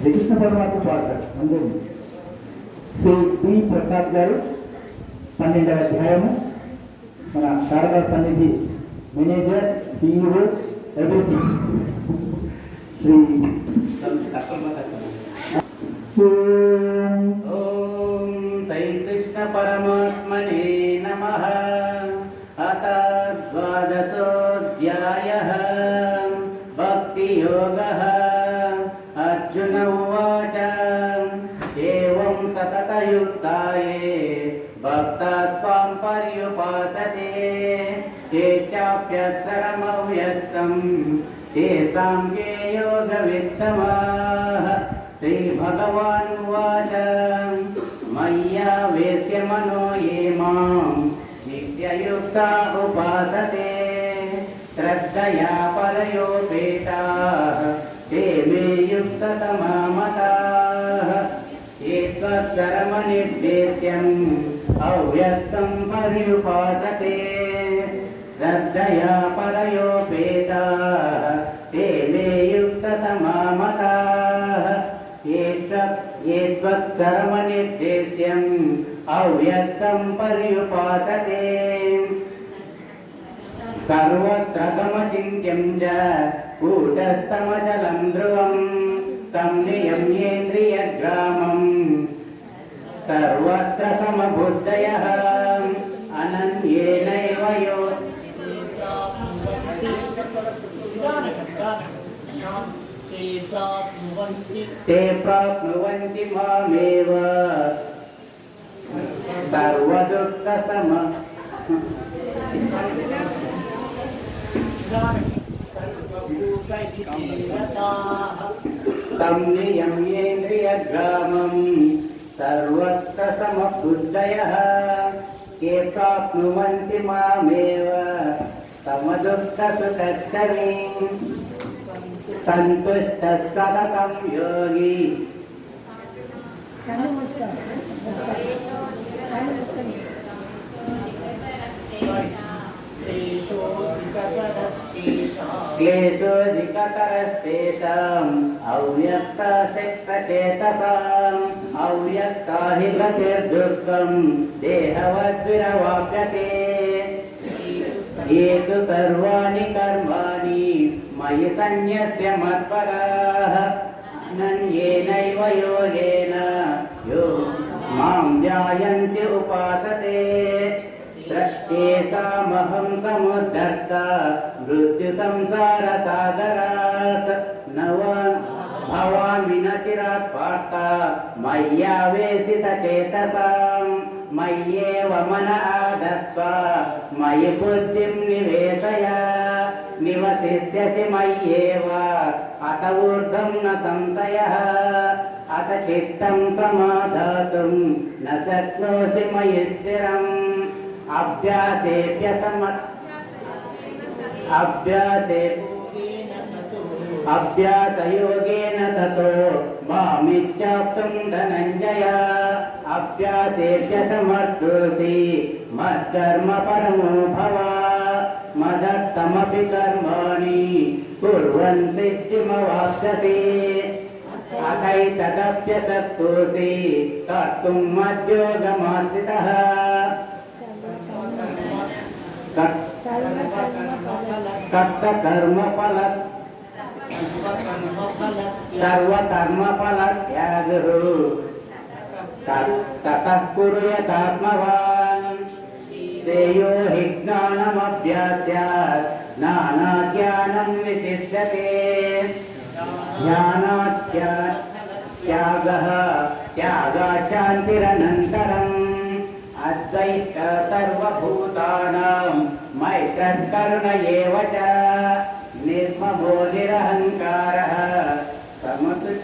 శ్రీకృష్ణ పరమాత్మ పాడతారు అందరూ శ్రీ పి. ప్రసాద్ గారు పన్నెండవ అధ్యాయము. మన Sharada Sannidhi manager CEO everything. Shri ఓం పరమాత్మనే నమ. అత ద్వాదశోధ్యాయ భక్తి पर्युपासते ते चाप्यक्षरमव्यक्तं तेषां के योगवित्तमाः श्रीभगवान् उवाच मय्या वेश्य मनो ये मां नित्ययुक्ता उपासते श्रद्धया परयोपेताः ते मे युक्ततमा मताः एतत्सर्वनिर्देश्यम् अव्यक्तं पर्युपासते श्रद्धया परयोपेताः ते मे युक्ततमा मताः एतत्सर्वनिर्देश्यम् अव्यक्तं पर्युपासते सर्वत्र गमचिन्त्यं च कूटस्थमचलं सर्वत्र समबुद्धयः अनन्येनैव यो। ते प्राप्नुवन्ति मामेव। सर्वदुःखसम तं नियम्येन्द्रियग्रामं सर्वत्र समबुद्धयः ये प्राप्नुवन्ति मामेव समदुःखसुदर्शनीं सन्तुष्टः सततं योगी क्लेशोऽधिकतरस्तेषाम् अव्यक्तशक्तचेतसाम् अव्यक्ता हि गतिर्दुःखम् देहवद्विरवाप्यते। ये तु सर्वाणि कर्माणि मयि सन्न्यस्य मत्पराः। नन्येनैव योगेन यो माँ ध्यायन्ति उपासते। द्रष्टेषामहं समुद्धर्त मृत्युसंसारसागरात्। వినచిరాత్ పార్థ మయ్యావేసిత చేతసాం. మయ్యేవ మన ఆదత్స్వ మయి బుద్ధిం నివేశయ. నివసిష్యసి మయ్యేవ. అత ఊర్ధం న సంశయ. అత చిత్తం సమాధాతుం. న శక్నోసి మయి స్థిరం. అభ్యాసేభ్య సమత్ అభ్యాసేభ్య అభ్యాసయోగేన తతో మామిచ్చాప్తం ధనంజయ అభ్యాసేభ్య సమర్థోసి మత్కర్మ పరమో భవ. మదత్తమపి కర్మాణి కుర్వన్ సిద్ధిమవాప్ససి అకైతదప్యసత్తోసి కర్తుం మద్యోగమాశ్రితః. కర్త కర్మ ఫల कर्तकर्मफल सर्वकर्मफलत्यागः ततः कुर्यतात्मवान् श्रेयो हि ज्ञानमभ्यास्यात् नानाज्ञानं विशिष्यते ज्ञानात्या त्यागः त्यागाशान्तिरनन्तरम् अद्वैत सर्वभूतानां मैत्रकरुण एव च निर्ममो निरहङ्कारः समतु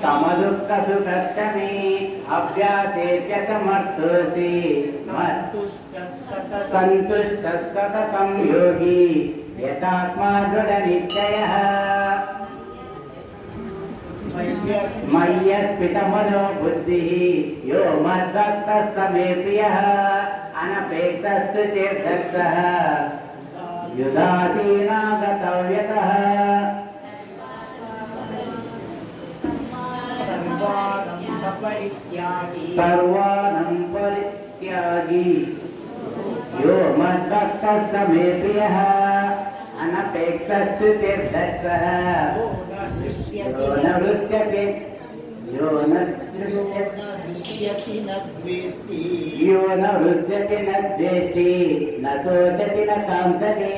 समदुःखसुखक्षमे अभ्यासेभ्य समर्थोऽसि। मत् सन्तुष्टः सततं योगी। यथात्मा दृढनिश्चयः। मय्यत्पितमनो बुद्धिः। यो मद्भक्तः समे प्रियः अनपेक्षस्य सर्वानं परित्यागी। यो मद्भक्तः समे प्रियः अनपेक्षस्य चेद्धक्तः యోన ఋష్యతి నద్వేష్టి యోన ఋష్యతి నద్వేష్టి నోచతి నాంసతి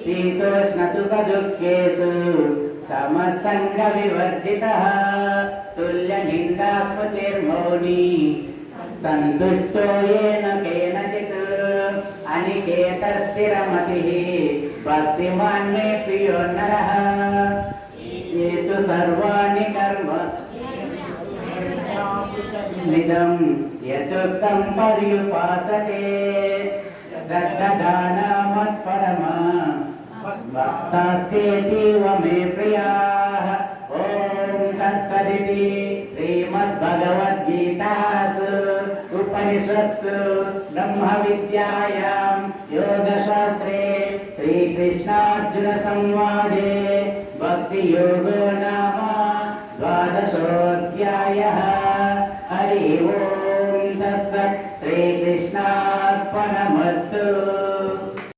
శీతోష్ణ సుఖ దుఃఖేషు తమసంగ వివర్జిత తుల్య నిందాస్మృతిర్మౌని సంతుష్టో ఏన కేనచిత్. అనికేత స్థిరమతి భక్తిమాన్ మే ప్రియో నర. ఏతు సర్వాణి కర్మ. నిదం యతుక్తం పర్యుపాసతే. దత్తదానమత్పరమా तस्येति वमे प्रियाः। ॐ तत्सदिति श्रीमद्भगवद्गीतासु। उपनिषत्सु ब्रह्मविद्यायां योगशास्त्रे श्रीकृष्णार्जुनसंवादे भक्तियोगो नाम द्वादशोऽध्यायः। हरि ओम् तत्सत् श्रीकृष्णार्पणमस्तु।